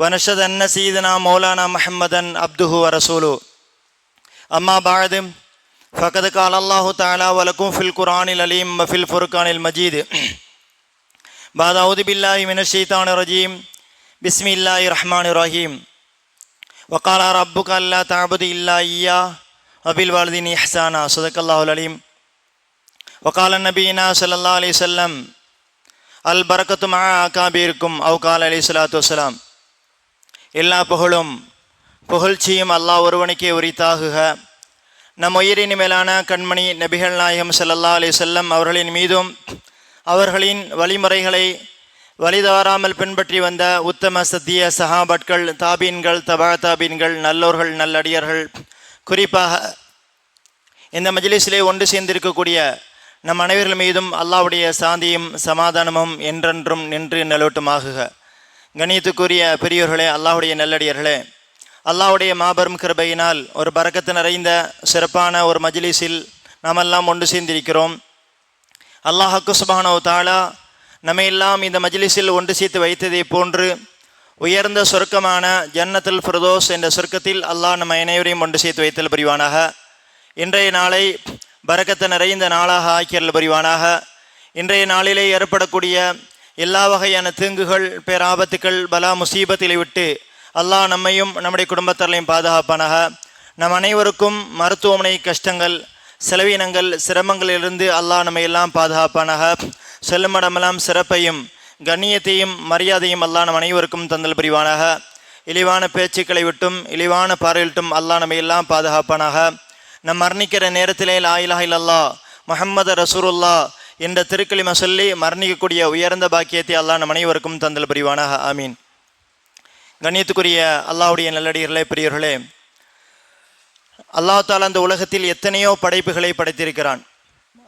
ونشهد أن سيدنا مولانا محمدا عبده ورسوله. أما بعد فقد قال الله تعالى ولكم في القرآن العليم وفي الفرقان المجيد. بعد أعوذ بالله من الشيطان الرجيم. بسم الله الرحمن الرحيم. وقال ربك ألا تعبد إلا إياه وبالوالدين إحسانا. صدق الله العليم. وقال نبينا صلى الله عليه وسلم البركة مع أكابركم. أو قال عليه الصلاة والسلام. எல்லா புகழும் புகழ்ச்சியும் அல்லாஹ் ஒருவனுக்கே உரித்தாகுக. நம் உயிரின் மேலான கண்மணி நபிகள் நாயகம் ஸல்லல்லாஹு அலி செல்லம் அவர்களின் மீதும் அவர்களின் வழிமுறைகளை வழிதவறாமல் பின்பற்றி வந்த உத்தம சத்திய சஹாபட்கள் தாபீன்கள் தபா தாபீன்கள் நல்லோர்கள் நல்லடியர்கள் குறிப்பாக இந்த மஜிலிஸிலே ஒன்று சேர்ந்திருக்கக்கூடிய நம் அனைவர்கள் மீதும் அல்லாவுடைய சாந்தியும் சமாதானமும் என்றென்றும் நின்று நிலவட்டுமாகுக. கணியத்துக்குரிய பெரியோர்களே அல்லாஹுடைய நல்லடியர்களே அல்லாஹுடைய மாபெரும் கிருபையினால் ஒரு பறக்கத்து நிறைந்த சிறப்பான ஒரு மஜ்லிஸில் நாமெல்லாம் ஒன்று சேர்ந்திருக்கிறோம். அல்லாஹக்கு சுபானோ தாலா நம்மையெல்லாம் இந்த மஜ்லிஸில் ஒன்று சேர்த்து வைத்ததை போன்று உயர்ந்த சொர்க்கமான ஜன்னத்துல் ஃபிரதோஸ் என்ற சொர்க்கத்தில் அல்லாஹ் நம்ம அனைவரையும் ஒன்று சேர்த்து வைத்தல் புரிவானாக. இன்றைய நாளை பறக்கத்து நிறைந்த நாளாக ஆக்கியல் புரிவானாக. இன்றைய நாளிலே ஏற்படக்கூடிய எல்லா வகையான தீங்குகள் பேராபத்துக்கள் பலா முசீபத்திலை விட்டு அல்லாஹ் நம்மையும் நம்முடைய குடும்பத்தாரையும் பாதுகாப்பானாக. நம் அனைவருக்கும் மருத்துவமனை கஷ்டங்கள் செலவினங்கள் சிரமங்களிலிருந்து அல்லாஹ் நம்மை எல்லாம் பாதுகாப்பானாக. செல்லுமடமெல்லாம் சிறப்பையும் கண்ணியத்தையும் மரியாதையும் அல்லாஹ் நம் அனைவருக்கும் தந்தல் புரிவானாக. இழிவான பேச்சுக்களை விட்டும் இழிவான பார்வையிட்டும் அல்லாஹ் நம்மை எல்லாம் பாதுகாப்பானாக. நம் மரணிக்கிற நேரத்திலே லாயிலாக இல்லல்லா முஹம்மது ரசூருல்லா என்ற திருக்களிம சொல்லி மரணிக்கக்கூடிய உயர்ந்த பாக்கியத்தை அல்லாஹ் நம் அனைவருக்கும் தந்தல் புரிவானாக. ஆமீன். கண்ணியத்துக்குரிய அல்லாஹ்வுடைய நல்லடிகளே பெரியவர்களே அல்லாஹ் தாலா அந்த உலகத்தில் எத்தனையோ படைப்புகளை படைத்திருக்கிறான்.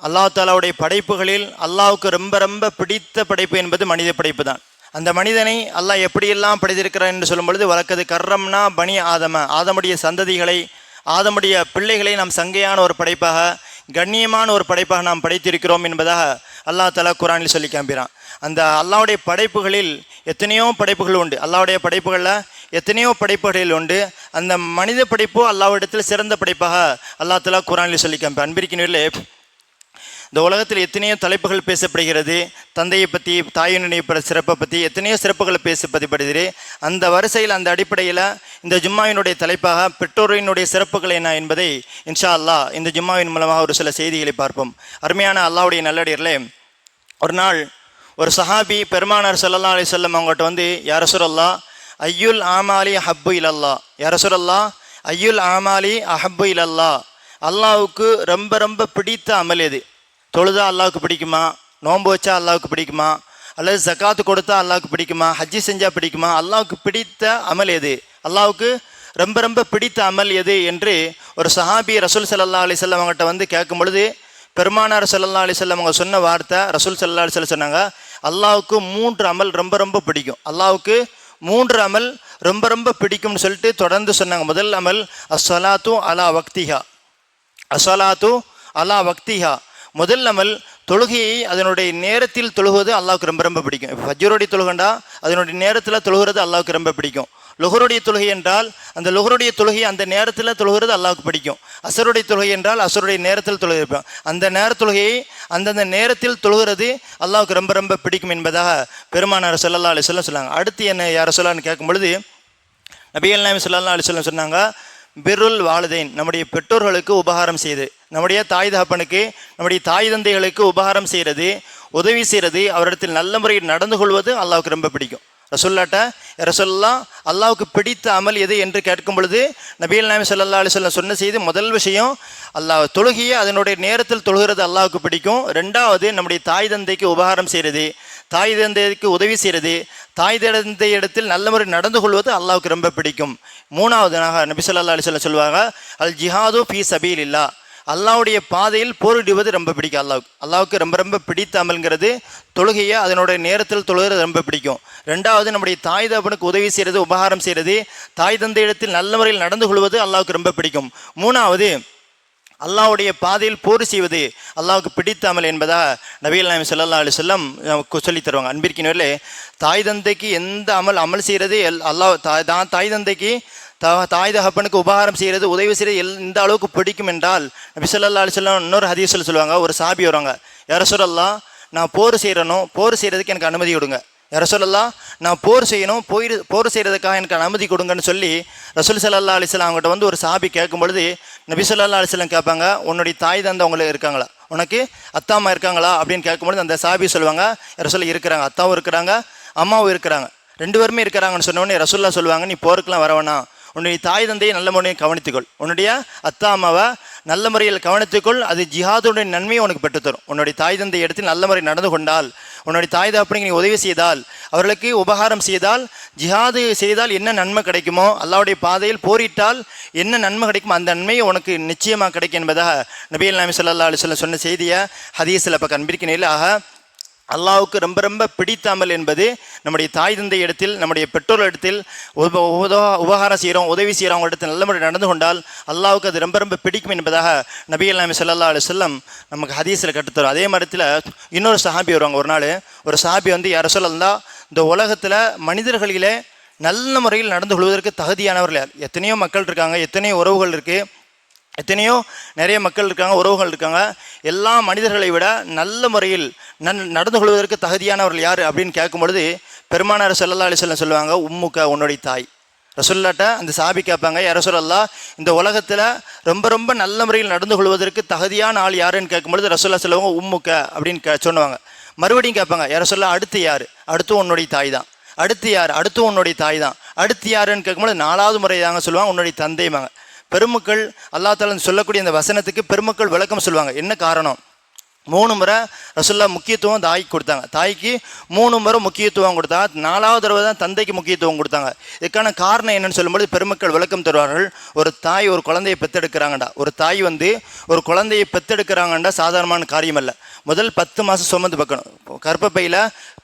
அல்லாஹ் தாலாவுடைய படைப்புகளில் அல்லாவுக்கு ரொம்ப ரொம்ப பிடித்த படைப்பு என்பது மனித படைப்பு தான். அந்த மனிதனை அல்லாஹ் எப்படியெல்லாம் படைத்திருக்கிறான் என்று சொல்லும் பொழுது வழக்கது கர்ரம்னா பனி ஆதம. ஆதமுடைய சந்ததிகளை ஆதமுடைய பிள்ளைகளை நாம் சங்கையான ஒரு படைப்பாக கண்ணியமான ஒரு படைப்பாக நாம் படைத்திருக்கிறோம் என்பதாக அல்லாஹ் தலா குரானில் சொல்லி காண்பிறான் அந்த அல்லாவுடைய படைப்புகளில் எத்தனையோ படைப்புகள் உண்டு. அல்லாவுடைய படைப்புகளில் எத்தனையோ படைப்புகளில் உண்டு. அந்த மனித படைப்போ அல்லாவிடத்தில் சிறந்த படைப்பாக அல்லாஹ் தலா குரானில் சொல்லி காண்பி அன்பிருக்கினர்களே இந்த உலகத்தில் எத்தனையோ தலைப்புகள் பேசப்படுகிறது. தந்தையை பற்றி தாயினுடைய பிற சிறப்பை பற்றி எத்தனையோ சிறப்புகள் பேசப்படுகிறது அந்த வரிசையில் அந்த அடிப்படையில் இந்த ஜும்மாவினுடைய தலைப்பாக பெற்றோரினுடைய சிறப்புகள் என்ன என்பதை இன்ஷா அல்லாஹ் இந்த ஜும்மாவின் மூலமாக ஒரு சில செய்திகளை பார்ப்போம். அருமையான அல்லாவுடைய நல்லடியர்களே ஒரு நாள் ஒரு சஹாபி பெருமானார் சல்லா அலி சொல்லம் அவங்ககிட்ட வந்து யார சுரல்லா ஐயுல் ஆமாலி ஹப்பு இலல்லா. யார சுரல்லா ஐயுல் ஆமாலி அஹப்பு இலல்லா. அல்லாவுக்கு ரொம்ப ரொம்ப பிடித்த அமல் எது? தொழுதா அல்லாவுக்கு பிடிக்குமா? நோன்பு வச்சா அல்லாவுக்கு பிடிக்குமா? அல்லது ஜக்காத்து கொடுத்தா அல்லாவுக்கு பிடிக்குமா? ஹஜ்ஜி செஞ்சால் பிடிக்குமா? அல்லாவுக்கு பிடித்த அமல் எது? அல்லாவுக்கு ரொம்ப ரொம்ப பிடித்த அமல் எது என்று ஒரு சஹாபி ரசூல் சல்லா அலி செல்லவங்கிட்ட வந்து கேட்கும் பொழுது பெருமானார் சல்லா அலிசல்லாம் அவங்க சொன்ன வார்த்தை ரசூல் சல்லா அலிசல்ல சொன்னாங்க அல்லாவுக்கு மூன்று அமல் ரொம்ப ரொம்ப பிடிக்கும். அல்லாவுக்கு மூன்று அமல் ரொம்ப ரொம்ப பிடிக்கும்னு சொல்லிட்டு தொடர்ந்து சொன்னாங்க. முதல் அமல் அஸ்வலாத்து அலா வக்திஹா. அஸ்வலாத்து அலா வக்திஹா. முதல் அமல் தொழுகையை அதனுடைய நேரத்தில் தொழுவது அல்லாவுக்கு ரொம்ப ரொம்ப பிடிக்கும். இப்போ ஃபஜ்ஜருடைய தொழுகண்டா? அதனுடைய நேரத்தில் தொழுகிறது அல்லாவுக்கு ரொம்ப பிடிக்கும். லுகருடைய தொழுகை என்றால் அந்த லுகருடைய தொழுகை அந்த நேரத்தில் தொழுகிறது அல்லாவுக்கு பிடிக்கும். அசருடைய தொழுகை என்றால் அசருடைய நேரத்தில் தொழுகிருப்போம் அந்த நேர தொழுகையை அந்தந்த நேரத்தில் தொழுகிறது அல்லாவுக்கு ரொம்ப ரொம்ப பிடிக்கும் என்பதாக பெருமானார் சொல்லல்லா அலி சொல்லம் சொன்னாங்க. அடுத்து என்ன யார சொல்லான்னு கேட்கும் பொழுது நபிகள் நாயம் சொல்லல்லா அலி சொல்லம் சொன்னாங்க பிருல் வாழுதேன் நம்முடைய பெற்றோர்களுக்கு உபகாரம் செய்து நம்முடைய தாய் தகப்பனுக்கு நம்முடைய தாய் தந்தைகளுக்கு உபகாரம் செய்கிறது உதவி செய்கிறது அவரிடத்தில் நல்ல முறையில் நடந்து கொள்வது அல்லாவுக்கு ரொம்ப பிடிக்கும். ரசுல்லாட்ட ரசுல்லா அல்லாவுக்கு பிடித்த அமல் எது? என்று கேட்கும் பொழுது நபீல் நாயம் சொல்லா அலி சொல்ல சொன்ன செய்து முதல் விஷயம் அல்லாஹ் தொழுகையை அதனுடைய நேரத்தில் தொழுகிறது அல்லாவுக்கு பிடிக்கும். ரெண்டாவது நம்முடைய தாய் தந்தைக்கு உபகாரம் செய்கிறது தாய் தந்தைக்கு உதவி செய்கிறது தாய் தந்தை இடத்தில் நல்ல முறை நடந்து கொள்வது அல்லாவுக்கு ரொம்ப பிடிக்கும். மூணாவதுனாக நபி சொல்லா அலி சொல்ல சொல்லுவாங்க அல் ஜிஹாது ஃபீ சபீல் இல்லா அல்லாவுடைய பாதையில் போரிடுவது ரொம்ப பிடிக்கும். அல்லாவுக்கு அல்லாவுக்கு ரொம்ப ரொம்ப பிடித்த அமல்ங்கிறது தொழுகையை அதனுடைய நேரத்தில் தொழுகிறது ரொம்ப பிடிக்கும். ரெண்டாவது நம்முடைய தாய் தகப்பனுக்கு உதவி செய்கிறது உபகாரம் செய்கிறது தாய் தந்தை இடத்தில் நல்ல முறையில் நடந்து கொள்வது அல்லாவுக்கு ரொம்ப பிடிக்கும். மூணாவது அல்லாஹ்வுடைய பாதையில் போர் செய்வது அல்லாவுக்கு பிடித்த அமல் என்பதாக நபிகள் நாயம் சொல்லல்லா அலி வஸல்லம் சொல்லி சொல்லித் தருவாங்க. அன்பிற்கினவர்களே தாய் தந்தைக்கு எந்த அமல் அமல் செய்கிறது எல் அல்லா தாய் தான் தாய் தந்தைக்கு தா தாய் தகப்பனுக்கு உபகாரம் செய்கிறது உதவி செய்கிறது எல் இந்த அளவுக்கு பிடிக்கும் என்றால் நபிசல்லா அலிசல்லாம் இன்னொரு ஹதீஸில் சொல்லுவாங்க. ஒரு சாபி வருவாங்க. யார சொல்லலாம் நான் போர் செய்கிறனோ போர் செய்கிறதுக்கு எனக்கு அனுமதி கொடுங்க. யார சொல்லலாம் நான் போர் செய்யணும் போய் போர் செய்கிறதுக்காக எனக்கு அனுமதி கொடுங்கன்னு சொல்லி ரசூல் சல்லா அலிஸ்லாம் அவங்ககிட்ட வந்து ஒரு சாபி கேட்கும் பொழுது நபி சொல்லா அலிஸ்லாம் கேட்பாங்க உன்னுடைய தாய் தந்தை அவங்களுக்கு இருக்காங்களா? உனக்கு அத்தா அம்மா இருக்காங்களா? அப்படின்னு கேட்கும்பொழுது அந்த சாபி சொல்லுவாங்க. ரசூல் இருக்கிறாங்க. அத்தாவும் இருக்கிறாங்க அம்மாவும் இருக்கிறாங்க. ரெண்டு பேருமே இருக்கிறாங்கன்னு சொன்ன உடனே ரசூல்லா சொல்லுவாங்க நீ போருக்கெல்லாம் வர உன்னுடைய தாய் தந்தையை நல்ல முறையில் கவனித்துக்கொள். உன்னுடைய அத்தா அம்மாவை நல்ல முறையில் கவனித்துக்கொள். அது ஜிஹாதுடைய நன்மையை உனக்கு பெற்றுத்தரும். உன்னுடைய தாய் தந்தை எடுத்து நல்ல முறை நடந்து கொண்டால் உன்னுடைய தாய் தகப்பனுக்கு நீ உதவி செய்தால் அவர்களுக்கு உபகாரம் செய்தால் ஜிஹாது செய்தால் என்ன நன்மை கிடைக்குமோ அல்லாவுடைய பாதையில் போரிட்டால் என்ன நன்மை கிடைக்குமோ அந்த நன்மையை உனக்கு நிச்சயமாக கிடைக்கும் என்பதாக நபிகள் நாமி சொல்லா அலுவலம் சொன்ன செய்தியை ஹதீஸில் இப்போ கண்பிரிக்கிறேன் ஆக அல்லாவுக்கு ரொம்ப ரொம்ப பிடித்தாமல் என்பது நம்முடைய தாய் தந்தை இடத்தில் நம்முடைய பெற்றோர் இடத்தில் உபகாரம் செய்கிறோம் உதவி செய்கிறவங்க இடத்தில் நல்ல முறை நடந்து கொண்டால் அல்லாவுக்கு அது ரொம்ப ரொம்ப பிடிக்கும் என்பதாக நபி நாமி ஸல்லல்லாஹு அலி வஸல்லம் நமக்கு ஹதீஸில் கற்றுத்தரும். அதே மரத்தில் இன்னொரு சஹாபி வருவாங்க ஒரு நாள். ஒரு சஹாபி வந்து யார சொல்லலாம் இந்த உலகத்தில் மனிதர்களிலே நல்ல முறையில் நடந்து கொள்வதற்கு தகுதியானவர்கள் யார்? எத்தனையோ மக்கள் இருக்காங்க எத்தனையோ உறவுகள் இருக்குது எத்தனையோ நிறைய மக்கள் இருக்காங்க உறவுகள் இருக்காங்க. எல்லா மனிதர்களை விட நல்ல முறையில் நன் நடந்து கொள்வதற்கு தகுதியானவர்கள் யார் அப்படின்னு கேட்கும் பொழுது பெருமானார் ஸல்லல்லாஹு அலைஹி சொல்லுவாங்க உம்முக்க உன்னுடைய தாய். ரசுல்லாட்ட அந்த சாபி கேட்பாங்க யார சொல்லல்லா இந்த உலகத்தில் ரொம்ப ரொம்ப நல்ல முறையில் நடந்து கொள்வதற்கு தகுதியான ஆள் யாருன்னு கேட்கும் பொழுது ரசுல்லா சொல்லுவாங்க உம்முக்க அப்படின்னு கே சொன்னுவாங்க. மறுபடியும் கேட்பாங்க யார சொல்ல அடுத்து யார்? அடுத்து உன்னுடைய தாய் தான். அடுத்து யார்? அடுத்து உன்னுடைய தாய் தான். அடுத்து யாருன்னு கேட்கும்போது நாலாவது முறை தாங்க சொல்லுவாங்க உன்னுடைய தந்தைமாங்க பெருமக்கள் அல்லா தாலன் சொல்லக்கூடிய அந்த வசனத்துக்கு பெருமக்கள் விளக்கம் சொல்லுவாங்க. என்ன காரணம்? மூணு முறை ரசுல்லா முக்கியத்துவம் தாய்க்கு கொடுத்தாங்க. தாய்க்கு மூணு முறை முக்கியத்துவம் கொடுத்தாங்க நாலாவது தடவை தான் தந்தைக்கு முக்கியத்துவம் கொடுத்தாங்க. இதுக்கான காரணம் என்னன்னு சொல்லும்போது பெருமக்கள் விளக்கம் தருவார்கள். ஒரு தாய் ஒரு குழந்தையை பெற்றெடுக்கிறாங்கடா ஒரு தாய் வந்து ஒரு குழந்தையை பெத்தெடுக்கிறாங்கண்டா சாதாரணமான காரியம் அல்ல முதல் பத்து மாதம் சுமந்து பார்க்கணும். கர்ப்பப்பையில்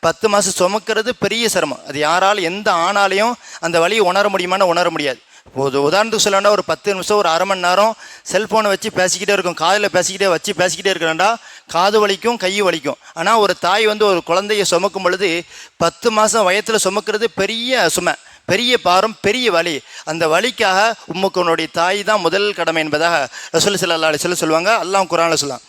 பத்து மாதம் சுமக்கிறது பெரிய சிரமம். அது யாரால் எந்த ஆணாலையும் அந்த வழியை உணர முடியுமான்னு உணர முடியாது. ஒரு உதாரணத்துக்கு சொல்லணும்னா ஒரு பத்து நிமிஷம் ஒரு அரை மணி நேரம் செல்ஃபோனை வச்சு பேசிக்கிட்டே இருக்கும். காதில் பேசிக்கிட்டே வச்சு பேசிக்கிட்டே இருக்கிறேன்டா. காது வலிக்கும் கை வலிக்கும். ஆனால் ஒரு தாய் வந்து ஒரு குழந்தைய சுமக்கும் பொழுது பத்து மாதம் வயத்தில் சுமக்கிறது பெரிய சுமை பெரிய பாரம் பெரிய வலி. அந்த வலிக்காக உம்முக்கு உன்னுடைய தாய் தான் முதல் கடமை என்பதாக ரசூல் சல்லா அலி சொல்ல சொல்லுவாங்க. அல்லாம் குரானில் சொல்லலாம்.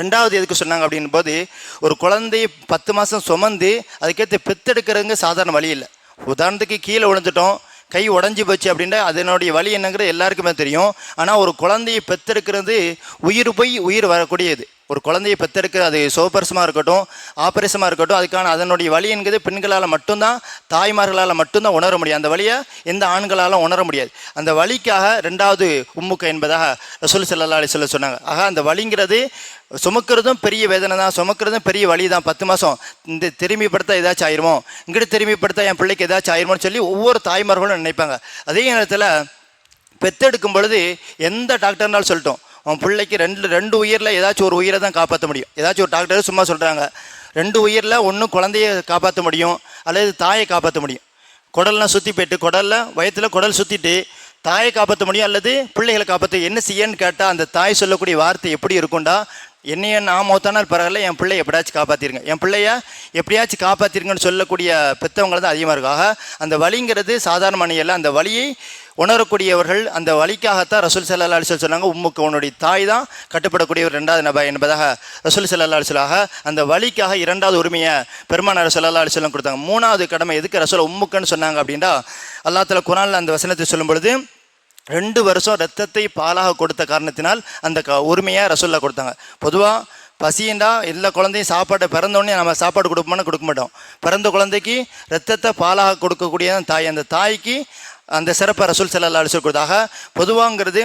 ரெண்டாவது எதுக்கு சொன்னாங்க அப்படின் போது ஒரு குழந்தைய பத்து மாதம் சுமந்து அதுக்கேற்ற பெத்தெடுக்கிறதுங்க சாதாரண வழி இல்லை. உதாரணத்துக்கு கீழே விழுந்துட்டோம். கை உடஞ்சி போச்சு அப்படின்னா அதனுடைய வழி என்னங்கிறது எல்லாருக்குமே தெரியும். ஆனால் ஒரு குழந்தையை பெத்தெடுக்கிறது உயிர் போய் உயிர் வரக்கூடியது. ஒரு குழந்தையை பெற்றெடுக்கிற அது சோபர்சமாக இருக்கட்டும் ஆப்ரேஷமாக இருக்கட்டும் அதுக்கான அதனுடைய வழி என்கிறது பெண்களால் மட்டும்தான் தாய்மார்களால் மட்டும்தான் உணர முடியும். அந்த வழியை எந்த ஆண்களாலும் உணர முடியாது. அந்த வழிக்காக ரெண்டாவது உம்முக்க என்பதாக ரசூல் செல்லல்லா அலி சொல்ல சொன்னாங்க. ஆக அந்த வழிங்கிறது சுமக்கிறதும் பெரிய வேதனை தான் சுமக்கிறதும் பெரிய வழி தான். பத்து மாதம் இந்த திரும்பிப்படுத்த ஏதாச்சும் ஆயிருமோ? இங்கிட்டு திரும்பிப்படுத்த என் பிள்ளைக்கு ஏதாச்சும் ஆயிருமோன்னு சொல்லி ஒவ்வொரு தாய்மார்களும் நினைப்பாங்க. அதே நேரத்தில் பெற்றெடுக்கும் பொழுது எந்த டாக்டர்னாலும் சொல்லிட்டோம். உன் பிள்ளைக்கு ரெண்டு ரெண்டு உயிரில் ஏதாச்சும் ஒரு உயிரை தான் காப்பாற்ற முடியும். ஏதாச்சும் ஒரு டாக்டர் சும்மா சொல்கிறாங்க ரெண்டு உயிரில் ஒன்றும் குழந்தைய காப்பாற்ற முடியும் அல்லது தாயை காப்பாற்ற முடியும். குடல்லாம் சுற்றி போயிட்டு குடலில் வயத்தில் குடல் சுற்றிட்டு தாயை காப்பாற்ற முடியும் அல்லது பிள்ளைகளை காப்பாற்ற என்ன செய்யன்னு கேட்டால் அந்த தாய் சொல்லக்கூடிய வார்த்தை எப்படி இருக்கும்டா? என்னைய நான் மௌத்தானால் பரவாயில்ல என் பிள்ளைய எப்படியாச்சும் காப்பாற்றிருங்க என் பிள்ளைய எப்படியாச்சும் காப்பாற்றிருங்கன்னு சொல்லக்கூடிய பெற்றவங்களை தான் அதிகமாக இருக்கும் ஆக அந்த வழிங்கிறது சாதாரண மணியல்ல அந்த வழியை உணரக்கூடியவர்கள் அந்த வழிக்காகத்தான் ரசூல் சல்லா அலிசல் சொன்னாங்க உம்முக்கு உன்னுடைய தாய் தான் கட்டுப்படக்கூடியவர் ரெண்டாவது நபா என்பதாக ரசூல் சல்லா அலிசலாக அந்த வழிக்காக இரண்டாவது உரிமையை பெருமானார் சல்லா அலிசல்லாம் கொடுத்தாங்க. மூணாவது கடமை எதுக்கு ரசூல் உம்முக்குன்னு சொன்னாங்க? அப்படின்னா அல்லாத்துல குரானில் அந்த வசனத்தை சொல்லும் பொழுது ரெண்டு வருஷம் ரத்தத்தை பாலாக கொடுத்த காரணத்தினால் அந்த க உரிமையை ரசூல்லா கொடுத்தாங்க. பொதுவாக பசியண்டா எல்லா குழந்தையும் சாப்பாட்டை பிறந்தோடனே நம்ம சாப்பாடு கொடுப்போம்னா கொடுக்க மாட்டோம். பிறந்த குழந்தைக்கு ரத்தத்தை பாலாக கொடுக்கக்கூடிய தாய். அந்த தாய்க்கு அந்த சிறப்பை ரசூல் செல்லல்லா அலிசல் கொடுத்தாக பொதுவாங்கிறது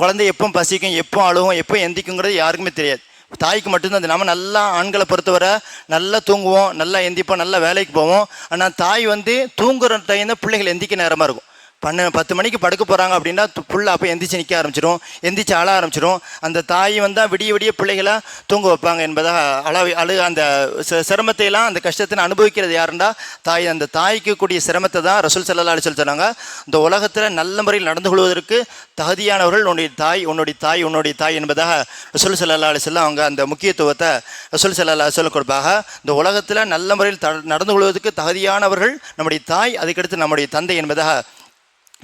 குழந்தை எப்போ பசிக்கும் எப்போ அழுகும் எப்போ எந்திக்குங்கிறது யாருக்குமே தெரியாது. தாய்க்கு மட்டும்தான் அது நம்ம நல்லா ஆண்களை பொறுத்தவரை நல்லா தூங்குவோம் நல்லா எந்திப்போம் நல்லா வேலைக்கு போவோம். ஆனால் தாய் வந்து தூங்குற டைம் தான் பிள்ளைகள் எந்திக்க நேரமாக இருக்கும். பன்ன பத்து மணிக்கு படுக்க போகிறாங்க அப்படின்னா புள்ள அப்போ எந்திரிச்சு நிற்க ஆரம்பிச்சிடும் எந்திரிச்சு அழ ஆரம்பிச்சிடும் அந்த தாய் வந்தால் விடிய விடிய பிள்ளைகளை தூங்க வைப்பாங்க என்பதாக அளவு அழு அந்த ச- அந்த கஷ்டத்தை அனுபவிக்கிறது யாருண்டா? தாய். அந்த தாய்க்கு கூடிய சிரமத்தை தான் ரசூல் சல்லா அலி சொல்லி சொன்னாங்க. இந்த உலகத்தில் நல்ல முறையில் நடந்து கொள்வதற்கு தகுதியானவர்கள் உன்னுடைய தாய் உன்னுடைய தாய் உன்னுடைய தாய் என்பதாக ரசூல் செல்லல்லா அலி அவங்க அந்த முக்கியத்துவத்தை ரசூல் செல்லல்லா சொல்ல கொடுப்பாக இந்த உலகத்தில் நல்ல முறையில் நடந்து கொள்வதற்கு தகுதியானவர்கள் நம்முடைய தாய் அதுக்கடுத்து நம்முடைய தந்தை என்பதாக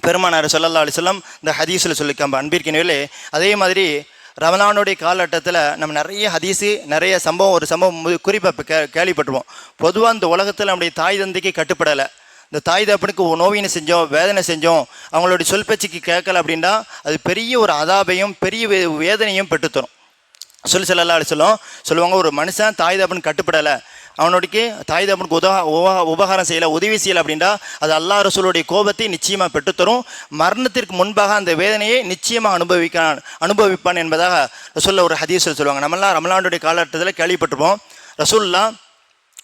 பெருமானார் சொல்லல்லா அலைஹி வஸல்லம் இந்த ஹதீஸில் சொல்லிக்காம அன்பிற்கினவிலே அதே மாதிரி ரமலானுடைய காலகட்டத்தில் நம்ம நிறைய ஹதீஸு நிறைய சம்பவம் ஒரு சம்பவம் குறிப்பாக கே கேள்விப்பட்டுருவோம் பொதுவாக இந்த உலகத்தில் நம்முடைய தாய் தந்தைக்கு கட்டுப்படலை. இந்த தாய் தப்பனுக்கு நோவினை செஞ்சோம் வேதனை செஞ்சோம் அவங்களுடைய சொல் பேச்சுக்கு கேட்கல அப்படின்னா அது பெரிய ஒரு அதாபையும் பெரிய வே- வேதனையும் பெற்றுத்தரும். சொல்லி செல்லல்லா சொல்லும் சொல்லுவாங்க ஒரு மனுஷன் தாய் தகப்பனுக்கு கட்டுப்படலை. அவனுக்கு தாய் தகப்பனுக்கு உதவ உப- உபகாரம் செய்யலை உதவி செய்யலை அப்படின்னா அது அல்லாஹ் ரசூலுடைய கோபத்தை நிச்சயமாக பெற்றுத்தரும். மரணத்திற்கு முன்பாக அந்த வேதனையை நிச்சயமாக அனுபவிக்கான் அனுபவிப்பான் என்பதாக ரசூலில் ஒரு ஹதீஸில் சொல்லுவாங்க. நம்மளாம் ரமலானுடைய காலகட்டத்தில் கேள்விப்பட்டிருப்போம். ரசூல்லா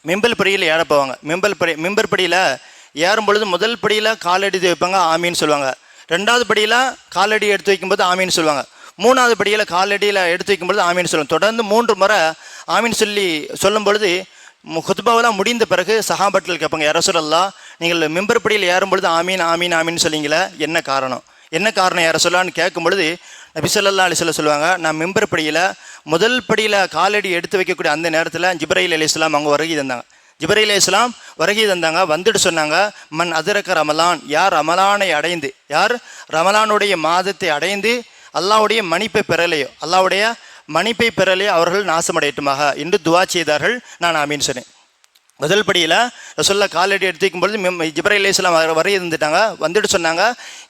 மிம்பல் படியில் ஏற போவாங்க. மிம்பல் படி மிம்பர் படியில் ஏறும் பொழுது முதல் படியில் காலடி வைப்பாங்க ஆமின்னு சொல்லுவாங்க. ரெண்டாவது படியில் காலடி எடுத்து வைக்கும்போது ஆமின்னு சொல்லுவாங்க. மூணாவது படியில் காலடியில் எடுத்து வைக்கும்பொழுது ஆமின்னு சொல்லுவாங்க. தொடர்ந்து மூன்று முறை ஆமீன் சொல்லி சொல்லும் பொழுது ஹுத்பாவெல்லாம் முடிந்த பிறகு சஹாபட்டில் கேட்பாங்க யாரசுரல்லா நீங்கள் மிம்பர் படியில் ஏறும் பொழுது ஆமீன் ஆமீன் ஆமீன்னு சொல்லிங்களே என்ன காரணம்? என்ன காரணம் யார சொல்லான்னு கேட்கும் பொழுது நபி சொல்லுவாங்க நான் மெம்பர் படியில் முதல் படியில் காலடி எடுத்து வைக்கக்கூடிய அந்த நேரத்தில் ஜிப்ரைல் அலி இஸ்லாம் அவங்க வருகை தந்தாங்க. ஜிப்ரைல் அலி இஸ்லாம் வருகை தந்தாங்க வந்துட்டு சொன்னாங்க மண் அதிரக்க ரமலான். யார் ரமலானை அடைந்து யார் ரமலானுடைய மாதத்தை அடைந்து அல்லாவுடைய மன்னிப்பை பெறலையோ அல்லாவுடைய மன்னிப்பை பெறலே அவர்கள் நாசமடையட்டுமாக. என்று துவா செய்தார்கள். நான் ஆமீன் சொன்னேன். முதல் படியில் ரசோல்லா காலடி எடுத்துக்கும் பொழுது மிம் ஜிப்ரைல் இஸ்லாம் இருந்துட்டாங்க. வந்துட்டு சொன்னாங்க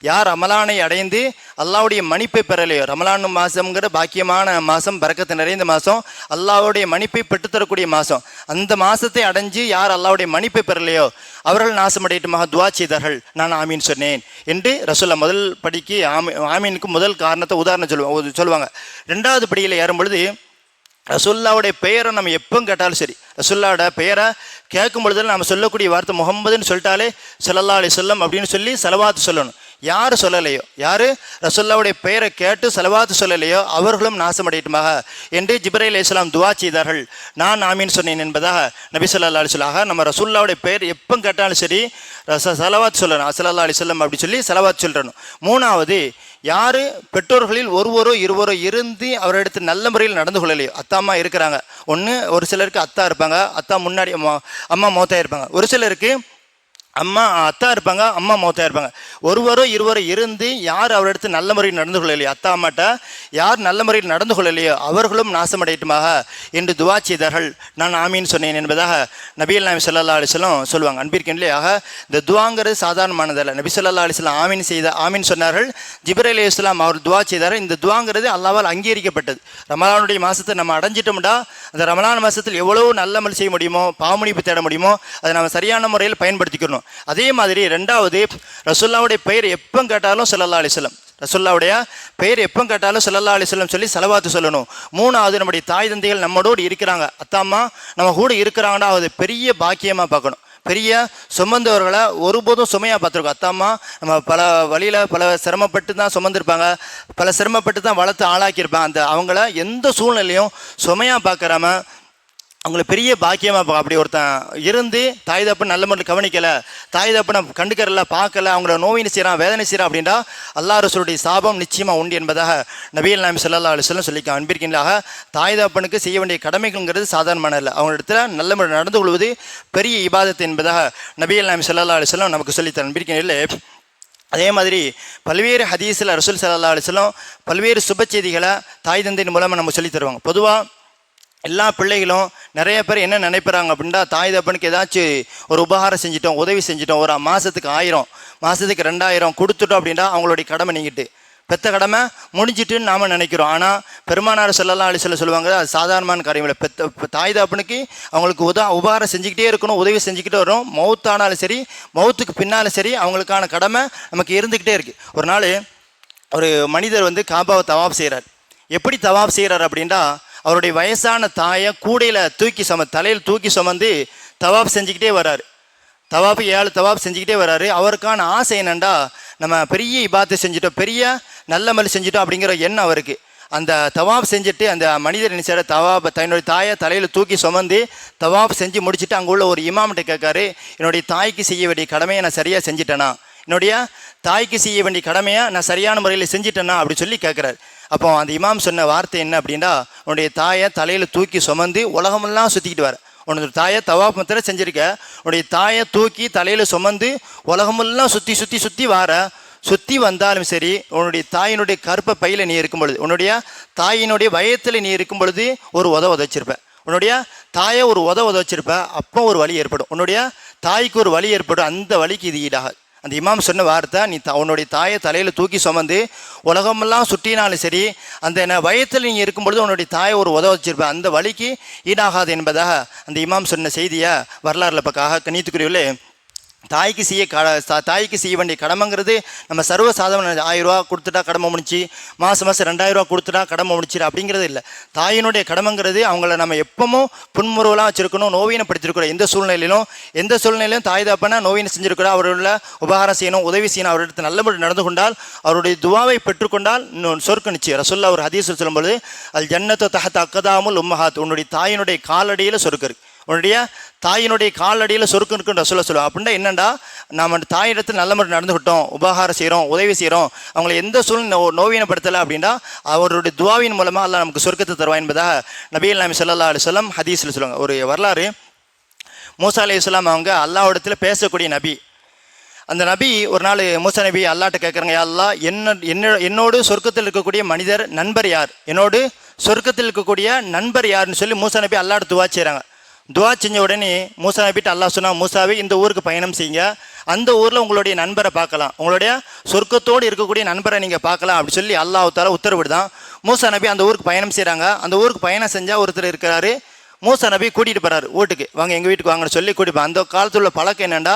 யார் ரமலானை அடைந்து அல்லாவுடைய மன்னிப்பை பெறலையோ? ரமலான் மாதம்ங்கிற பாக்கியமான மாதம் பறக்கத்து நிறைந்த மாதம் அல்லாஹ்வுடைய மன்னிப்பை பெற்றுத்தரக்கூடிய மாதம் அந்த மாதத்தை அடைஞ்சு யார் அல்லாவுடைய மன்னிப்பை பெறலையோ அவர்கள் நாசமடையட்டுமாக துவா செய்தார்கள். நான் ஆமீன் சொன்னேன் என்று ரசோல்லா முதல் படிக்கு ஆமி ஆமீனுக்கு முதல் காரணத்தை உதாரணம் சொல்லுவாங்க சொல்லுவாங்க. ரெண்டாவது படியில் ஏறும் பொழுது ரசுல்லாவுடைய பெயரை நம்ம எப்போ கேட்டாலும் சரி. ரசுல்லாவோட பெயரை கேட்கும் பொழுது நம்ம சொல்லக்கூடிய வார்த்தை முகம்மதுன்னு சொல்லிட்டாலே ஸல்லல்லாஹு அலி வஸல்லம் அப்படின்னு சொல்லி செலவாத்து சொல்லணும். யார் சொல்லலையோ? யார்? ரசுல்லாவுடைய பெயரை கேட்டு செலவாத்து சொல்லலையோ? அவர்களும் நாசமடையட்டுமாக. என்று ஜிப்ரைல் இஸ்லாம் துவா செய்தார்கள். நான் ஆமீன் சொன்னேன் என்பதாக நபி சொல்லா அலைஹி நம்ம ரசுல்லாவுடைய பெயர் எப்போ கேட்டாலும் சரி ரச செலவாத் சொல்லணும். அசலல்லா அலைஹி சொல்லம் அப்படி சொல்லி செலவாத் சொல்லணும். மூணாவது யார்? பெற்றோர்களில் ஒருவரோ இருவரோ இருந்து அவரிடத்து நல்ல முறையில் நடந்து கொள்ளலையோ? அத்தா அம்மா இருக்கிறாங்க. ஒன்று ஒரு சிலருக்கு அத்தா இருப்பாங்க. அத்தா முன்னாடி அம்மா அம்மா மௌத்தா இருப்பாங்க. ஒரு சிலருக்கு அம்மா அத்தா இருப்பாங்க அம்மா மௌத்தா இருப்பாங்க. ஒருவரோ இருவரோ இருந்து யார் அவரிடத்து நல்ல முறையில் நடந்து கொள்ளலையோ அத்தா அம்மாட்ட யார் நல்ல முறையில் நடந்து கொள்ளலையோ அவர்களும் நாசமடையட்டுமாக என்று துவா செய்தார்கள். நான் ஆமீன் சொன்னேன் என்பதாக நபி அல்லாமி ஸல்லல்லாஹு அலிஸ்லாம் சொல்லுவாங்க. அன்பிற்கின்றே இந்த துவாங்கிறது சாதாரணமானதல்ல. நபி ஸல்லல்லாஹு அலிஸ்லாம் ஆமீன் செய்த ஆமீன் சொன்னார்கள். ஜிபர் அலி இஸ்லாம் அவர் துவா செய்தார்கள். இந்த துவாங்கிறது அல்லாவால் அங்கீகரிக்கப்பட்டது. ரமலானுடைய மாதத்தை நம்ம அடைஞ்சிட்டோம்டா. அந்த ரமலான் மாதத்தில் எவ்வளவு நல்ல அமல் செய்ய முடியுமோ பாவமணிப்பு தேட முடியுமோ அதை நம்ம சரியான முறையில் பயன்படுத்திக்கணும். அதே மாதிரி ரெண்டாவது ரசுல்லாவுடைய பெயர் எப்போ கேட்டாலும் ஸல்லல்லாஹு அலைஹி ரசுல்லாவுடைய பெயர் எப்போ கேட்டாலும் ஸல்லல்லாஹு அலைஹி சொல்லி செலவாத்து சொல்லணும். மூணாவது நம்முடைய தாய் தந்தைகள் நம்மளோடு இருக்கிறாங்க. அத்தாம்மா நம்ம கூட இருக்கிறாங்கன்னா அது பெரிய பாக்கியமாக பார்க்கணும். பெரிய சுமந்தவர்களை ஒருபோதும் சுமையாக பார்த்துருக்கோம். அத்தாம்மா நம்ம பல வழியில் பல சிரமப்பட்டு தான் சுமந்திருப்பாங்க. பல சிரமப்பட்டு தான் வளர்த்து ஆளாக்கியிருப்பாங்க. அந்த அவங்கள எந்த சூழ்நிலையும் சுமையாக பார்க்குறாம அவங்கள பெரிய பாக்கியமாக அப்படி ஒருத்தன் இருந்து தாய் தப்பு நல்ல முறையில் கவனிக்கலை தாய் தப்பு நான் கண்டுக்கறல பார்க்கல அவங்கள நோயின் செய்கிறான் வேதனை செய்கிறான் அப்படின்னா அல்லா ரசூலுடைய சாபம் நிச்சயமாக உண்டு என்பதாக நபிகள் நாயம் சல்லா அலுவலம் வஸல்லம் சொல்லிக்க தாய் தப்பனுக்கு செய்ய வேண்டிய கடமைகள்ங்கிறது சாதாரணமான இல்லை அவங்க இடத்துல நல்ல முறை நடந்து கொள்வது பெரிய இபாதத்து என்பதாக நபிகள் நாயம் சல்லா அலுவலம் நமக்கு சொல்லித்த அன்பிற்கின்ற அதே மாதிரி பல்வேறு ஹதீஸில் ரசூல் சல்லா அலுவலம் பல்வேறு சுப செய்திகளை தாய் தந்தையின் மூலமாக நம்ம சொல்லித் தருவாங்க. பொதுவாக எல்லா பிள்ளைகளும் நிறைய பேர் என்ன நினைப்பிறாங்க அப்படின்னா தாய் தப்பனுக்கு ஏதாச்சும் ஒரு உபகாரம் செஞ்சிட்டோம் உதவி செஞ்சிட்டோம் ஒரு மாதத்துக்கு ஆயிரம் மாதத்துக்கு ரெண்டாயிரம் கொடுத்துட்டோம் அப்படின்னா அவங்களுடைய கடமை நீங்கிட்டு. பெத்த கடமை முடிஞ்சிட்டுன்னு நாம் நினைக்கிறோம். ஆனால் பெருமானார் சொல்லலாம் அலி சொல்ல சொல்லுவாங்க அது சாதாரணமான காரியம் இல்லை. பெத்த தாய் தப்பனுக்கு அவங்களுக்கு உதா உபகாரம் செஞ்சுக்கிட்டே இருக்கணும் உதவி செஞ்சுக்கிட்டே வரும் மௌத்தானாலும் சரி மௌத்துக்கு பின்னாலும் சரி அவங்களுக்கான கடமை நமக்கு இருந்துக்கிட்டே இருக்குது ஒரு நாள் ஒரு மனிதர் வந்து காபாவை தவாப் செய்கிறார் எப்படி தவாப் செய்கிறார் அப்படின்னா அவருடைய வயசான தாயை கூடையில் தூக்கி சும தலையில் தூக்கி சுமந்து தவாப் செஞ்சுக்கிட்டே வராரு தவாப்பு ஏழு தவாப் செஞ்சுக்கிட்டே வராரு அவருக்கான ஆசை என்னென்னா நம்ம பெரிய இபாத்தை செஞ்சுட்டோம் பெரிய நல்ல மாதிரி செஞ்சுட்டோம் அப்படிங்கிற எண்ணம் அவருக்கு. அந்த தவாப் செஞ்சுட்டு அந்த மனிதர் நினைச்சார் தவாப் தன்னுடைய தாயை தலையில் தூக்கி சுமந்து தவாப் செஞ்சு முடிச்சுட்டு அங்கே உள்ள ஒரு இமாம்கிட்ட கேட்காரு என்னுடைய தாய்க்கு செய்ய வேண்டிய கடமையை நான் சரியாக செஞ்சிட்டேனா? என்னுடைய தாய்க்கு செய்ய வேண்டிய கடமையை நான் சரியான முறையில் செஞ்சிட்டேனா? அப்படி சொல்லி கேட்குறாரு. அப்போ அந்த இமாம் சொன்ன வார்த்தை என்ன அப்படின்னா உன்னுடைய தாயை தலையில் தூக்கி சுமந்து உலகமெல்லாம் சுற்றிக்கிட்டு வர உன்னோட தாயை தவாப் மத்திர செஞ்சுருக்க உன்னுடைய தாயை தூக்கி தலையில் சுமந்து உலகமெல்லாம் சுற்றி சுற்றி சுற்றி வார சுற்றி வந்தாலும் சரி உன்னுடைய தாயினுடைய கருப்பை பையில் நீ இருக்கும் பொழுது உன்னுடைய தாயினுடைய வயத்தில் நீ இருக்கும் பொழுது ஒரு உத உதச்சிருப்ப. உன்னுடைய தாயை ஒரு உத உதச்சிருப்ப அப்போ ஒரு வலி ஏற்படும். உன்னுடைய தாய்க்கு ஒரு வலி ஏற்படும். அந்த வலிக்கு இது ஈடாகாது. அந்த இமாம் சொன்ன வார்த்தை நீ த உன்னுடைய தாயை தலையில் தூக்கி சுமந்து உலகமெல்லாம் சுற்றினாலும் சரி அந்த ந- வயத்தில் நீ இருக்கும் பொழுது உன்னுடைய தாயை ஒரு உதவ வச்சிருப்ப. அந்த வழிக்கு ஈடாகாது என்பதாக அந்த இமாம் சொன்ன செய்தியை வரலாறுல பக்காக கணித்துக்குரியவில்லை தாய்க்கு செய்ய கட தாய்க்கு செய்ய வேண்டிய கடமைங்கிறது நம்ம சர்வ சாதாரண ஆயிரம் ரூபா கொடுத்துட்டா கடமை முடிச்சு மாதம் மாதம் ரெண்டாயிரம் ரூபா கொடுத்துட்டா கடமை முடிச்சிடு அப்படிங்கிறது இல்லை. தாயினுடைய கடமைங்கிறது அவங்கள நம்ம எப்பவும் புன்முறுவலாக வச்சுருக்கணும் நோவீனப்படுத்திருக்கிறோம். எந்த சூழ்நிலையிலும் எந்த சூழ்நிலையிலும் தாய் தாப்பனா நோவினை செஞ்சிருக்கிறோம் அவருள்ள உபகாரம் செய்யணும் உதவி செய்யணும் அவரிடத்து நல்லபடி நடந்து கொண்டால் அவருடைய துவாவை பெற்றுக்கொண்டால் இன்னும் சொர்க்க நிச்சயம். ரசுல்லா ஒரு ஹதீஸ் சொல்லும்பொழுது அது ஜன்னத்தை தஹத் அக்கதாமல் உம்மஹாத். உன்னுடைய தாயினுடைய காலடியில் சொர்க்கம் இருக்குது உன்னுடைய தாயினுடைய காலடியில் சொருக்கம் இருக்குன்ற சொல்ல சொல்லுவோம் அப்படின்னா என்னண்டா? நாம் அந்த தாயிடத்தில் நல்ல முறை நடந்துக்கிட்டோம் உபகாரம் செய்கிறோம் உதவி செய்கிறோம் அவங்களை எந்த சூழ்நிலை நோ- நோவினப்படுத்தலை அப்படின்னா அவருடைய துவாவின் மூலமாக அல்ல நமக்கு சொர்க்கத்தை தருவான் என்பதாக நபிகள் நாமி ஸல்லல்லாஹு அலைஹி வஸல்லம் ஹதீஸில் சொல்லுவாங்க. ஒரு வரலாறு. மூசா அலி இஸ்லாம் அவங்க அல்லாவிடத்தில் பேசக்கூடிய நபி. அந்த நபி ஒரு நாள் மூசா நபி அல்லாட்ட கேட்குறாங்க அல்லா என்ன என்ன என்னோடு சொர்க்கத்தில் இருக்கக்கூடிய மனிதர் நண்பர் யார்? என்னோடு சொர்க்கத்தில் இருக்கக்கூடிய நண்பர் யாருன்னு சொல்லி மூசா நபி அல்லாட்ட துவா செய்கிறாங்க துவா செஞ்ச உடனே மூசாவை போயிட்டு அல்லாஹ் சொன்னா மூசாவே இந்த ஊருக்கு பயணம் செய்யுங்க. அந்த ஊரில் உங்களுடைய நண்பரை பார்க்கலாம். உங்களுடைய சொர்க்கத்தோடு இருக்கக்கூடிய நண்பரை நீங்கள் பார்க்கலாம். அப்படி சொல்லி அல்லாஹ் உத்தரவிடுதான். மூசா நபி அந்த ஊருக்கு பயணம் செய்கிறாங்க அந்த ஊருக்கு பயணம் செஞ்சால் ஒருத்தர் இருக்கிறாரு. மூசா நபி கூட்டிகிட்டு போகிறாரு வீட்டுக்கு. வாங்க எங்கள் வீட்டுக்கு வாங்கன்னு சொல்லி கூட்டிப்போம் அந்த காலத்தில் உள்ள பழக்கம் என்னென்னா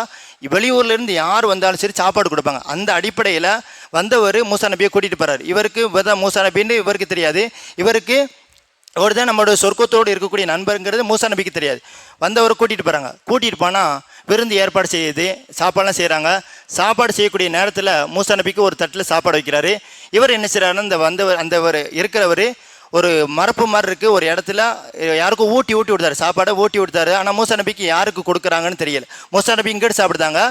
வெளியூர்லேருந்து யார் வந்தாலும் சரி சாப்பாடு கொடுப்பாங்க. அந்த அடிப்படையில் வந்தவர் மூசா நபியை கூட்டிகிட்டு போகிறார் இவருக்கு மூசா நபின்னு இவருக்கு தெரியாது. இவருக்கு அவர் தான் நம்மளோட சொர்க்கத்தோடு இருக்கக்கூடிய நண்பருங்கிறது மூசா நபிக்கு தெரியாது. வந்தவரை கூட்டிகிட்டு போகிறாங்க கூட்டிகிட்டு போனால் விருந்து ஏற்பாடு செய்யுது சாப்பாடெலாம் செய்கிறாங்க சாப்பாடு செய்யக்கூடிய நேரத்தில் மூசா நபிக்கு ஒரு தட்டில் சாப்பாடு வைக்கிறாரு. இவர் என்ன செய்கிறாருன்னா இந்த வந்தவர் அந்தவர் இருக்கிறவர் ஒரு மரப்பு மாதிரி இருக்குது ஒரு இடத்துல யாருக்கும் ஊட்டி ஊட்டி விடுத்தாரு சாப்பாடை ஊட்டி விடுத்தாரு ஆனால் மூசா நபிக்கு யாருக்கு கொடுக்குறாங்கன்னு தெரியல. மூசா நபி இங்கிட்டு சாப்பிடுதாங்க.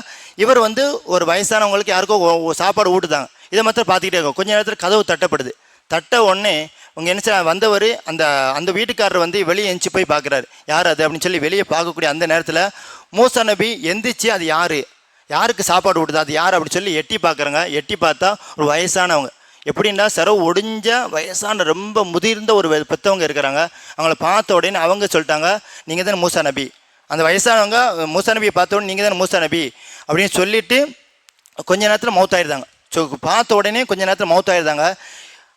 இவர் வந்து ஒரு வயசானவங்களுக்கு யாருக்கோ சாப்பாடு ஊட்டுதாங்க. இதை மாத்திரம் பார்த்துக்கிட்டே இருக்கும். கொஞ்ச நேரத்தில் கதவு தட்டப்படுது. தட்ட உடனே உங்கள் என்ன செய்ய வந்தவர் அந்த அந்த வீட்டுக்காரர் வந்து வெளியே எஞ்சி போய் பார்க்குறாரு யார் அது? அப்படின்னு சொல்லி வெளியே பார்க்கக்கூடிய அந்த நேரத்தில் மூசா நபி எந்திரிச்சு அது யார்? யாருக்கு சாப்பாடு கொடுத்தா? அது யார்? அப்படின்னு சொல்லி எட்டி பார்க்குறாங்க எட்டி பார்த்தா ஒரு வயசானவங்க. எப்படின்னா செரவு ஒடிஞ்ச வயசான ரொம்ப முதிர்ந்த ஒரு பெற்றவங்க இருக்கிறாங்க. அவங்கள பார்த்த உடனே அவங்க சொல்லிட்டாங்க நீங்கள் தானே மூசா நபி. அந்த வயசானவங்க மூசா நபியை பார்த்த உடனே நீங்கள் தானே மூசா நபி. அப்படின்னு சொல்லிவிட்டு கொஞ்ச நேரத்தில் மவுத்தாயிருந்தாங்க ஸோ பார்த்த உடனே கொஞ்ச நேரத்தில் மவுத்தாயிருந்தாங்க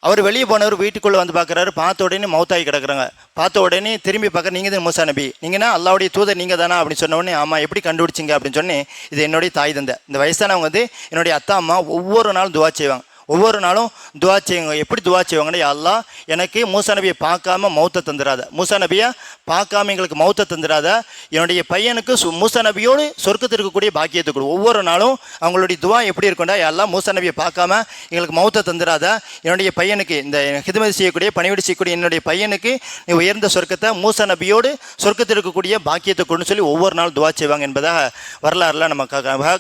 அவர் வெளியே போனவர் வீட்டுக்குள்ளே வந்து பார்க்குறாரு பார்த்த உடனே மௌத்தாகி கிடக்குறாங்க. பார்த்த உடனே திரும்பி பார்க்குற நீங்கள் தான் மூசா நபி. நீங்கன்னா அல்லாவுடைய தூதர் நீங்கள் தானா? அப்படின்னு சொன்ன உடனே ஆமாம் எப்படி கண்டுபிடிச்சிங்க? அப்படின்னு சொன்னி இது என்னுடைய தாய் தந்தை. இந்த வயசானவங்க வந்து என்னுடைய அத்தா அம்மா ஒவ்வொரு நாளும் துவா செய்வாங்க. ஒவ்வொரு நாளும் துவா செய்வாங்க எப்படி துவா செய்வாங்கன்னா எல்லாம் எனக்கு மூசா நபியை பார்க்காம மௌத்த தந்துடாத மூசா நபியை பார்க்காம எங்களுக்கு மௌத்த தந்துடாத என்னுடைய பையனுக்கு சு- மூசா நபியோடு சொர்க்கத்தில் இருக்கக்கூடிய பாக்கியத்தை கொடு. ஒவ்வொரு நாளும் அவங்களுடைய துவா எப்படி இருக்கும்டா? எல்லாம் மூசா நபியை பார்க்காம எங்களுக்கு மௌத்த தந்துடாத என்னுடைய பையனுக்கு இந்த ஹிதமதி செய்யக்கூடிய பணிவிடை செய்யக்கூடிய என்னுடைய பையனுக்கு நீ உயர்ந்த சொர்க்கத்தை மூசா நபியோடு சொர்க்கத்தில் இருக்கக்கூடிய பாக்கியத்தை கொடுன்னு சொல்லி ஒவ்வொரு நாள் துவா செய்வாங்க என்பதாக வரலாறுல நம்ம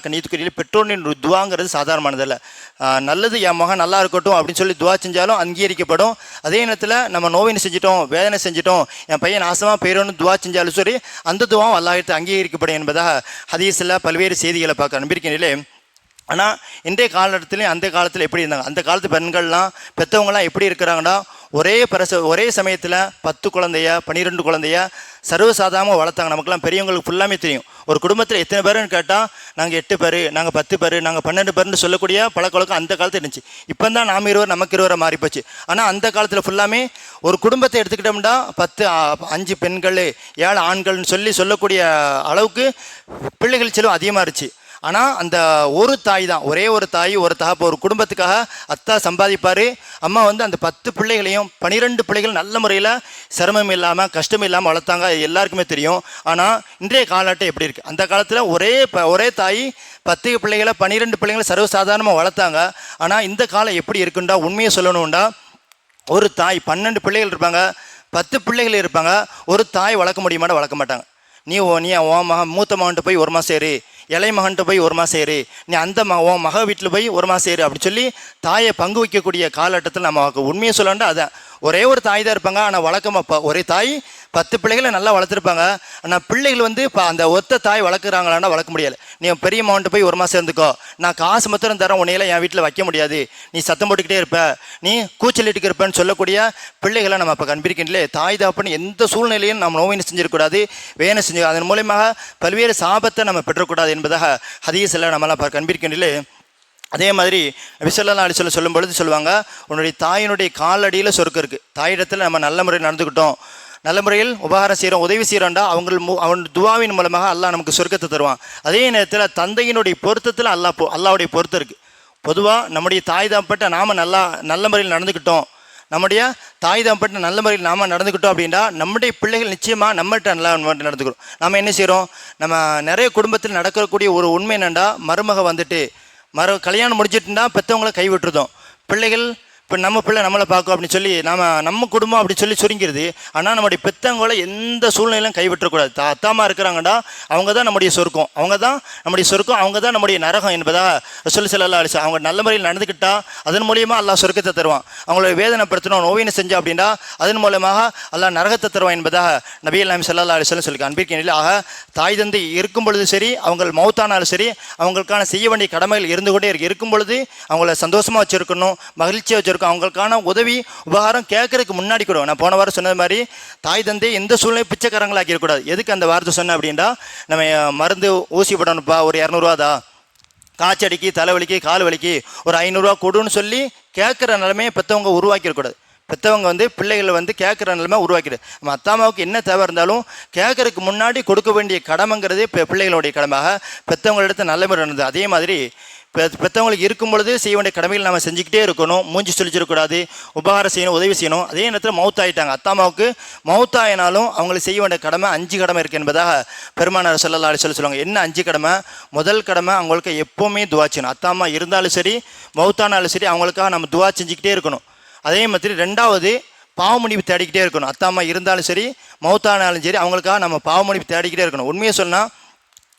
நீத்துக்குரிய பெற்றோரின் துவாங்கிறது சாதாரணமானதல்ல. நல்லது நல்லது என் மகன் நல்லா இருக்கட்டும் அப்படின்னு சொல்லி துவா செஞ்சாலும் அங்கீகரிக்கப்படும். அதே நேரத்தில் நம்ம நோவினை செஞ்சிட்டோம் வேதனை செஞ்சிட்டோம் என் பையன் நாசமாக போயிடும்னு துவா செஞ்சாலும் சரி அந்த துவாவும் அல்லாஹிட்டு அங்கீகரிக்கப்படும் என்பதாக ஹதீஸில் பல்வேறு செய்திகளை பார்க்க நம்பியிருக்கிறீங்களே ஆனால் இன்றைய காலகட்டத்திலையும் அந்த காலத்தில் எப்படி இருந்தாங்க? அந்த காலத்து பெண்கள்லாம் பெற்றவங்களாம் எப்படி இருக்கிறாங்கன்னா ஒரே பரச ஒரே சமயத்தில் பத்து குழந்தைய பன்னிரெண்டு குழந்தைய சர்வசாதாரமாக வளர்த்தாங்க. நமக்குலாம் பெரியவங்களுக்கு ஃபுல்லாமே தெரியும். ஒரு குடும்பத்தில் எத்தனை பேருன்னு கேட்டால் நாங்கள் எட்டு பேர் நாங்கள் பத்து பேர் நாங்கள் பன்னெண்டு பேர்னு சொல்லக்கூடிய பழக்கவழக்கம் அந்த காலத்தில் இருந்துச்சு. இப்போ தான் நாம் இருவர் நமக்கு இருவரை மாறி போச்சு. ஆனால் அந்த காலத்தில் ஃபுல்லாமே ஒரு குடும்பத்தை எடுத்துக்கிட்டோம்னா பத்து அஞ்சு பெண்கள் ஏழு ஆண்கள்னு சொல்லி சொல்லக்கூடிய அளவுக்கு பிள்ளைகள் செலவு அதிகமாக இருந்துச்சு. ஆனால் அந்த ஒரு தாய் தான். ஒரே ஒரு தாய் ஒரு தகப்ப ஒரு குடும்பத்துக்காக அத்தா சம்பாதிப்பார். அம்மா வந்து அந்த பத்து பிள்ளைகளையும் பனிரெண்டு பிள்ளைகள் நல்ல முறையில் சிரமம் இல்லாமல் கஷ்டம் இல்லாமல் வளர்த்தாங்க. அது எல்லாருக்குமே தெரியும். ஆனால் இன்றைய காலகட்டம் எப்படி இருக்குது அந்த காலத்தில் ஒரே ப ஒரே தாய் பத்து பிள்ளைகளை பன்னிரெண்டு பிள்ளைங்களை சர்வசாதாரணமாக வளர்த்தாங்க. ஆனால் இந்த காலம் எப்படி இருக்குண்டா? உண்மையை சொல்லணும்டா. ஒரு தாய் பன்னெண்டு பிள்ளைகள் இருப்பாங்க. பத்து பிள்ளைகள் இருப்பாங்க. ஒரு தாய் வளர்க்க முடியுமாட? வளர்க்க மாட்டாங்க. நீ ஓ நீ ஓ மகன் மூத்த மகன்ட்டு போய் ஒரு மாதம் சரி. இலை மகன்கிட்ட போய் ஒரு மாதம் சேரு. நீ அந்த ம உன் மக வீட்டில் போய் ஒரு மாதம் சேரு அப்படின்னு சொல்லி தாயை பங்கு வைக்கக்கூடிய காலகட்டத்தில் நம்ம உண்மையை சொல்லண்டா அதான் ஒரே ஒரு தாய் தான் இருப்பாங்க. ஆனால் வழக்கமாக ஒரே தாய் பத்து பிள்ளைகளை நல்லா வளர்த்துருப்பாங்க. ஆனால் பிள்ளைகள் வந்து இப்போ அந்த ஒத்த தாய் வளர்க்குறாங்களான்னா வளர்க்க முடியாது நீ பெரிய மகன்ட்டு போய் ஒரு மாதம் இருந்துக்கோ. நான் காசு மொத்தம் தரேன் உன்னையெல்லாம் என் வீட்டில் வைக்க முடியாது. நீ சத்தம் போட்டுக்கிட்டே இருப்ப. நீ கூச்சலிட்டுக்கு இருப்பேன்னு சொல்லக்கூடிய பிள்ளைகளை நம்ம இப்போ கண்பிடிக்கின்றே தாய் தாப்புன்னு எந்த சூழ்நிலையும் நம்ம நோவினை செஞ்சிடக்கூடாது வேணும் செஞ்சு அதன் மூலயமாக பல்வேறு சாபத்தை நம்ம பெற்றக்கூடாது என்பதாக ஹதீஸில் நம்மளாம் இப்போ கண்பிரிக்கின்றே அதே மாதிரி விசலல்லா அலி சொல்ல சொல்லும் பொழுது சொல்லுவாங்க உன்னுடைய தாயினுடைய காலடியில் சொர்க்கம் இருக்குது தாயிடத்தில் நம்ம நல்ல முறையில் நடந்துக்கிட்டோம். நல்ல முறையில் உபகாரம் செய்கிறோம் உதவி செய்கிறோம்டா அவங்கள் மு அவன் துவாவின் மூலமாக அல்லாஹ் நமக்கு சொர்க்கத்தை தருவான். அதே நேரத்தில் தந்தையினுடைய பொருத்தத்தில் அல்லாஹ் பொ அல்லாவுடைய பொருத்தம் இருக்குது பொதுவாக நம்முடைய தாய் தாம்பட்ட நாம் நல்லா நல்ல முறையில் நடந்துக்கிட்டோம். நம்முடைய தாய் தாம்பட்ட நல்ல முறையில் நாம் நடந்துக்கிட்டோம் அப்படின்னா நம்முடைய பிள்ளைகள் நிச்சயமாக நம்மகிட்ட நல்லா நடந்துக்கிறோம் நம்ம என்ன செய்கிறோம் நம்ம நிறைய குடும்பத்தில் நடக்கக்கூடிய ஒரு உண்மை என்னென்னா மருமக வந்துட்டு மறு கல்யாணம் முடிச்சிட்டுனா பெற்றவங்களை கைவிட்டுருதோம் பிள்ளைகள் இப்போ நம்ம பிள்ளை நம்மளை பார்க்கும் அப்படின்னு சொல்லி நம்ம நம்ம குடும்பம் அப்படி சொல்லி சுருங்கிருது. ஆனால் நம்முடைய பெத்தவங்களை எந்த சூழ்நிலையிலும் கைவிட்டக்கூடாது தா அத்தாமா இருக்கிறாங்கடா அவங்க தான் நம்முடைய சொர்க்கம். அவங்க தான் நம்முடைய சொர்க்கம் அவங்க தான் நம்முடைய நரகம் என்பதாக சொல்லி செல்லலாம் அழிச்சு அவங்க நல்ல முறையில் நடந்துக்கிட்டா அதன் மூலியமாக அல்லாஹ் சொர்க்கத்தை தருவான். அவங்கள வேதனைப்படுத்தணும் நோயினை செஞ்சா அப்படின்னா அதன் மூலமாக அல்லாஹ் நரகத்தை தருவான் என்பதாக நபியல் நாம் செல்லல்லா அலிஸ்லாம் சொல்லி அன்பிற்கின் ஆக தாய் தந்தை இருக்கும் பொழுது சரி அவங்க மௌத்தானாலும் சரி அவங்களுக்கான செய்ய வேண்டிய கடமைகள் இருந்து கொண்டே இருக்கும் பொழுது அவங்கள சந்தோஷமாக வச்சுருக்கணும் மகிழ்ச்சியாக வச்சுருக்கணும். அவங்களுக்கான உதவி உபகாரம் கேட்கறதுக்கு முன்னாடி கூட நான் போன வாரம் சொன்னது மாதிரி தாய் தந்தை எந்த சூழ்நிலை பிச்சைக்காரங்களாக்கிடக்கூடாது எதுக்கு அந்த வார்த்தை சொன்னேன் அப்படின்னா நம்ம மருந்து ஊசி போடணும்ப்பா ஒரு இரநூறுவாதா? காய்ச்சடிக்கு தலைவலிக்கு கால் வலிக்கு ஒரு ஐநூறுரூவா கொடுன்னு சொல்லி கேட்குற நிலைமையை பெற்றவங்க உருவாக்கிடக்கூடாது பெற்றவங்க வந்து பிள்ளைகளை வந்து கேட்குற நிலைமை உருவாக்கிடு. நம்ம அத்தாமாவுக்கு என்ன தேவை இருந்தாலும் கேட்கறதுக்கு முன்னாடி கொடுக்க வேண்டிய கடமைங்கிறது இப்போ பிள்ளைகளுடைய கடமையாக பெற்றவங்களிடத்து நல்ல முறை நடந்தது. அதே மாதிரி பெற்றவங்களுக்கு இருக்கும் பொழுது செய்ய வேண்டிய கடமைகள் நம்ம செஞ்சுக்கிட்டே இருக்கணும். மூஞ்சி சொல்லிச்சிடக்கூடாது உபகாரம் செய்யணும் உதவி செய்யணும். அதே நேரத்தில் மவுத் ஆகிட்டாங்க அத்தாமாவுக்கு மவுத் ஆயினாலும் அவங்களுக்கு செய்ய வேண்டிய கடமை அஞ்சு கடமை இருக்குது என்பதாக பெருமானார் சொல்லலா சொல்லி சொல்லுவாங்க. என்ன அஞ்சு கடமை? முதல் கடமை அவங்களுக்கு எப்போவுமே துவா செய்யணும். அத்தாமா இருந்தாலும் சரி மவுத்தானாலும் சரி அவங்களுக்காக நம்ம துவா செஞ்சுக்கிட்டே இருக்கணும். அதே மாதிரி ரெண்டாவது பாவமன்னிப்பு தேடிக்கிட்டே இருக்கணும். அத்தாமா இருந்தாலும் சரி மௌத்தானாலும் சரி அவங்களுக்காக நம்ம பாவமன்னிப்பு தேடிக்கிட்டே இருக்கணும். உண்மையை சொன்னால்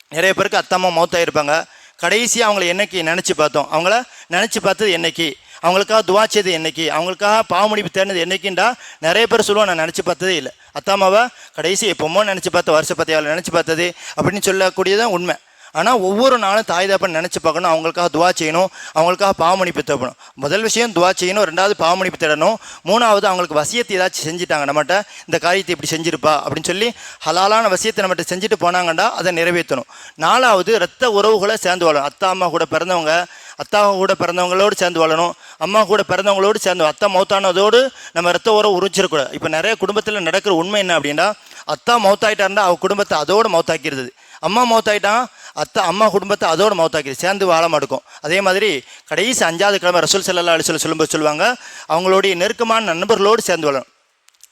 நிறைய பேருக்கு அத்தாமா மௌத்தாயிருப்பாங்க. கடைசியாக அவங்கள என்னைக்கு நினச்சி பார்த்தோம்? அவங்கள நினச்சி பார்த்தது என்னைக்கு? அவங்களுக்காக துவாச்சது என்னைக்கு? அவங்களுக்காக பாவமடிப்பு தேடினது என்னைக்குண்டா? நிறைய பேர் சொல்லுவோம் நான் நினச்சி பார்த்ததே இல்லை. அத்தாமாவை கடைசி எப்போமோ நினச்சி பார்த்த வருஷ பத்தியாவில் நினச்சி பார்த்தது அப்படின்னு சொல்லக்கூடியதான் உண்மை. ஆனால் ஒவ்வொரு நாளும் தாய் தகப்பன் நினச்சி பார்க்கணும் அவங்களுக்காக துவா செய்யணும் அவங்களுக்காக பாவமணிப்பு தேடணும் முதல் விஷயம் துவா செய்யணும் ரெண்டாவது பாவமணிப்பு தேடணும் மூணாவது அவங்களுக்கு வசியத்தை ஏதாச்சும் செஞ்சுட்டாங்க நம்மகிட்ட இந்த காரியத்தை இப்படி செஞ்சிருப்பா அப்படின்னு சொல்லி ஹலாலான வசியத்தை நம்மகிட்ட செஞ்சுட்டு போனாங்கண்டா அதை நிறைவேற்றணும். நாலாவது ரத்த உறவுகளை சேர்ந்து வாழணும். அத்தா அம்மா கூட பிறந்தவங்க அத்தா கூட பிறந்தவங்களோடு சேர்ந்து வாழணும். அம்மா கூட பிறந்தவங்களோடு சேர்ந்து அத்தா மௌத்தானதோடு நம்ம ரத்த உறவு உறிச்சிடக்கூடாது இப்போ நிறைய குடும்பத்தில் நடக்கிற உண்மை என்ன அப்படின்னா அத்தா மௌத்தாயிட்டாருந்தா அவள் குடும்பத்தை அதோடு மௌத்தாக்கிடுது. அம்மா மௌத்தாயிட்டான் அத்தை அம்மா குடும்பத்தை அதோட மௌத்தாக்கிது சேர்ந்து வாழ மாட்டோம். அதே மாதிரி கடைசி அஞ்சாவது கிழமை ரசூல் செல்லா அலி சொல்ல சொல்லும்போது சொல்லுவாங்க அவங்களுடைய நெருக்கமான நண்பர்களோடு சேர்ந்து வாழணும்.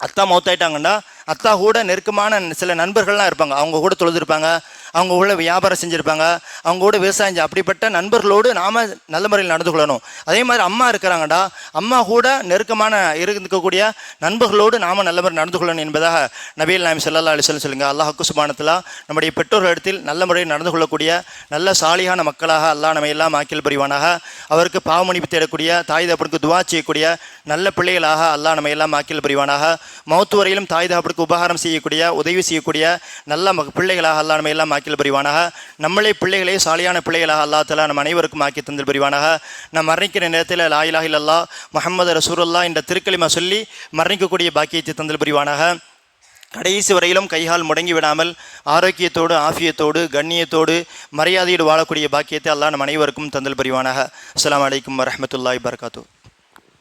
அத்தா மௌத்தாயிட்டாங்கன்னா அத்தா கூட நெருக்கமான சில நண்பர்கள்லாம் இருப்பாங்க. அவங்க கூட தொழுதுருப்பாங்க. அவங்க கூட வியாபாரம் செஞ்சுருப்பாங்க. அவங்க கூட விவசாயம் செஞ்சு அப்படிப்பட்ட நண்பர்களோடு நாம் நல்ல முறையில் நடந்து கொள்ளணும். அதே மாதிரி அம்மா இருக்கிறாங்கடா. அம்மா கூட நெருக்கமான இருக்கக்கூடிய நண்பர்களோடு நாம் நல்ல முறை நடந்து கொள்ளணும் என்பதாக நபீல் நாயம் செல்லல்லா அலிஸ்லம் சொல்லுங்கள் அல்லாஹ் சுபானத்தில் நம்முடைய பெற்றோர்கள் இடத்தில் நல்ல முறையில் நடந்து கொள்ளக்கூடிய நல்ல சாலியான மக்களாக அல்லாஹ் நம்ம எல்லாம் ஆக்கில் புரிவானாக. அவருக்கு பாவமணிப்பு தேடக்கூடிய தாய் தகப்பனுக்கு துவா செய்யக்கூடிய நல்ல பிள்ளைகளாக அல்லாஹ் நம்ம எல்லாம் ஆக்கில் புரிவானாக. மௌத்து வரையிலும் தாய் தகப்பனுக்கு உபகாரம் செய்யக்கூடிய உதவி செய்யக்கூடிய நல்ல பிள்ளைகளாக அல்லாஹ் நம்ம எல்லாம் ஆக்கில் புரிவானாக. நம்மளே பிள்ளைகளே சாலியான பிள்ளைகளாக அல்லா தலா நம் அனைவருக்கும் ஆக்கி தந்தல் புரிவானாக. நான் மரணிக்கிற நேரத்தில் லாயிலாக இல்லல்லா முகமது ரசூருல்லா இந்த திருக்கலிமா சொல்லி மரணிக்கக்கூடிய பாக்கியத்தை தந்தல் புரிவானாக. கடைசி வரையிலும் கைகால் முடங்கி விடாமல் ஆரோக்கியத்தோடு ஆஃபியத்தோடு கண்ணியத்தோடு மரியாதையோடு வாழக்கூடிய பாக்கியத்தை அல்லாஹ் நம் அனைவருக்கும் தந்தல் புரிவானாக. அஸ்லாம் வலைக்கம் வரமத்துல்லாய் வரகாத்தூ